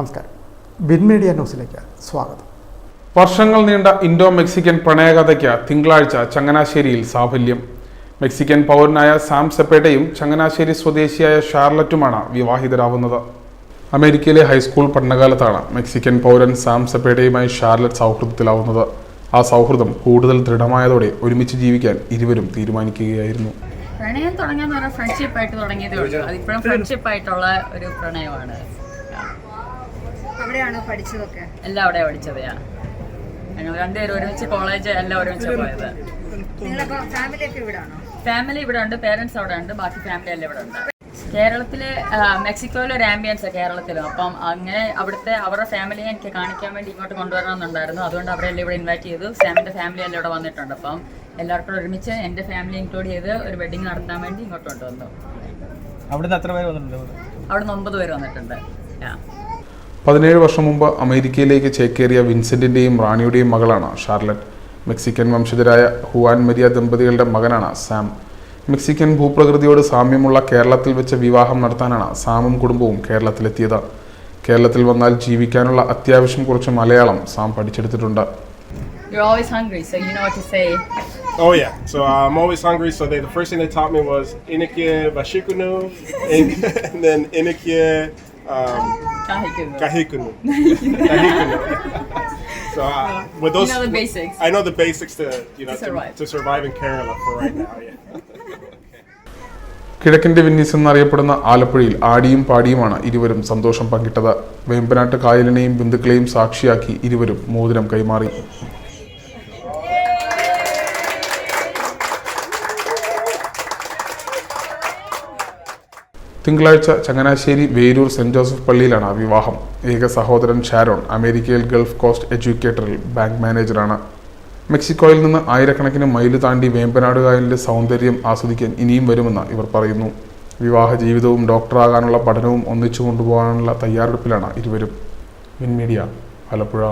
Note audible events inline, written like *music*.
നമസ്കാരം. Bin media ന്യൂസിലേക്ക് സ്വാഗതം. വർഷങ്ങൾ നീണ്ട ഇൻഡോ മെക്സിക്കൻ പ്രണയകഥയ്ക്ക് തിങ്കളാഴ്ച ചങ്ങനാശ്ശേരിയിൽ സാഫല്യം. മെക്സിക്കൻ പൗരനായ സാം സെപ്പേട്ടയും ചങ്ങനാശ്ശേരി സ്വദേശിയായ ഷാർലറ്റുമാണ് വിവാഹിതരാവുന്നത്. അമേരിക്കയിലെ ഹൈസ്കൂൾ പഠനകാലത്താണ് മെക്സിക്കൻ പൗരൻ സാം സെപ്പേട്ടയുമായി ഷാർലറ്റ് സൗഹൃദത്തിലാവുന്നത്. ആ സൗഹൃദം കൂടുതൽ ദൃഢമായതോടെ ഒരുമിച്ച് ജീവിക്കാൻ ഇരുവരും തീരുമാനിക്കുകയായിരുന്നു. പ്രണയം തുടങ്ങിയെന്ന് പറഞ്ഞാൽ ഫ്രണ്ട്ഷിപ്പ് ആയിട്ട് തുടങ്ങിയതേ ഉള്ളൂ. അതിപ്പോഴും ഫ്രണ്ട്ഷിപ്പ് ആയിട്ടുള്ള ഒരു പ്രണയമാണ്. അവിടെയാണോ പഠിച്ചതൊക്കെ? എല്ലാം അവിടെ പഠിച്ചതാ ഞങ്ങൾ രണ്ടുപേരും ഒരുമിച്ച് കോളേജ് എല്ലാം ഒരുമിച്ച് പോയത്. നിങ്ങളപ്പോ ഫാമിലി ഒക്കെ ഇവിടാണോ? ഫാമിലി ഇവിടെ ഉണ്ട് പേരൻസ് അവിടെ ഉണ്ട് ബാക്കി ഫാമിലി എല്ലാം ഇവിടെ ഉണ്ട്. കേരളത്തിലെ മെക്സിക്കോയിലെ ഒരു ആംബിയൻസ് കേരളത്തിലും. അപ്പം അങ്ങനെ അവിടുത്തെ അവരുടെ ഫാമിലിയെ എനിക്ക് കാണിക്കാൻ വേണ്ടി ഇങ്ങോട്ട് കൊണ്ടുവരണമെന്നുണ്ടായിരുന്നു. അതുകൊണ്ട് അവരെല്ലാം ഇവിടെ ഇൻവൈറ്റ് ചെയ്തു. സാമിന്റെ ഫാമിലി എല്ലാം ഇവിടെ വന്നിട്ടുണ്ട്. അപ്പം എല്ലാവർക്കും ഒരുമിച്ച് എന്റെ ഫാമിലി ഇൻക്ലൂഡ് ചെയ്ത് ഒരു വെഡിങ് നടത്താൻ വേണ്ടി ഇങ്ങോട്ട് കൊണ്ടുവന്നു. അവിടുന്ന് എത്ര പേര് വന്നിട്ടുണ്ട്? അവിടെ നിന്ന് ഒമ്പത് പേര് വന്നിട്ടുണ്ട്. പതിനേഴ് വർഷം മുമ്പ് അമേരിക്കയിലേക്ക് ചേക്കേറിയ വിൻസെന്റിന്റെയും റാണിയുടെയും മകളാണ് ഷാർലറ്റ് മെക്സിക്കൻ വംശജരായ ഹുവാൻ മരിയ ദമ്പതികളുടെ മകനാണ് സാം മെക്സിക്കൻ ഭൂപ്രകൃതിയോട് സാമ്യമുള്ള കേരളത്തിൽ വെച്ച് വിവാഹം നടത്താനാണ് സാമും കുടുംബവും കേരളത്തിലെത്തിയത് കേരളത്തിൽ വന്നാൽ ജീവിക്കാനുള്ള അത്യാവശ്യം കുറച്ച് മലയാളം സാം പഠിച്ചെടുത്തിട്ടുണ്ട് You're always hungry, so you know what to say. Oh yeah, so uh, I'm always hungry. So they, the first thing they taught me was inikye Bashikunu, and, and *laughs* then Kahikumu. Kahikunu. Kahikunu. so uh, with those, You know the basics. I know the basics to you know To survive. To, to survive in Kerala for right now. Yeah. കിഴക്കിന്റെ Venice എന്നറിയപ്പെടുന്ന ആലപ്പുഴയിൽ ആടിയും പാടിയുമാണ് ഇരുവരും സന്തോഷം പങ്കിട്ടത് വേമ്പനാട്ട് കായലിനെയും ബന്ധുക്കളെയും സാക്ഷിയാക്കി ഇരുവരും മോതിരം കൈമാറി തിങ്കളാഴ്ച ചങ്ങനാശ്ശേരി വേരൂർ സെന്റ് ജോസഫ് പള്ളിയിലാണ് വിവാഹം. ഏക സഹോദരൻ ഷാരോൺ അമേരിക്കയിൽ ഗൾഫ് കോസ്റ്റ് എഡ്യൂക്കേറ്ററിൽ ബാങ്ക് മാനേജറാണ്. മെക്സിക്കോയിൽ നിന്ന് ആയിരക്കണക്കിന് മൈൽ താണ്ടി വേമ്പനാട് കായലിന്റെ സൗന്ദര്യം ആസ്വദിക്കാൻ ഇനിയും വരുമെന്ന് ഇവർ പറയുന്നു. വിവാഹ ജീവിതവും ഡോക്ടറാകാനുള്ള പഠനവും ഒന്നിച്ചു കൊണ്ടുപോകാനുള്ള തയ്യാറെടുപ്പിലാണ് ഇരുവരും. Win media Alappuzha.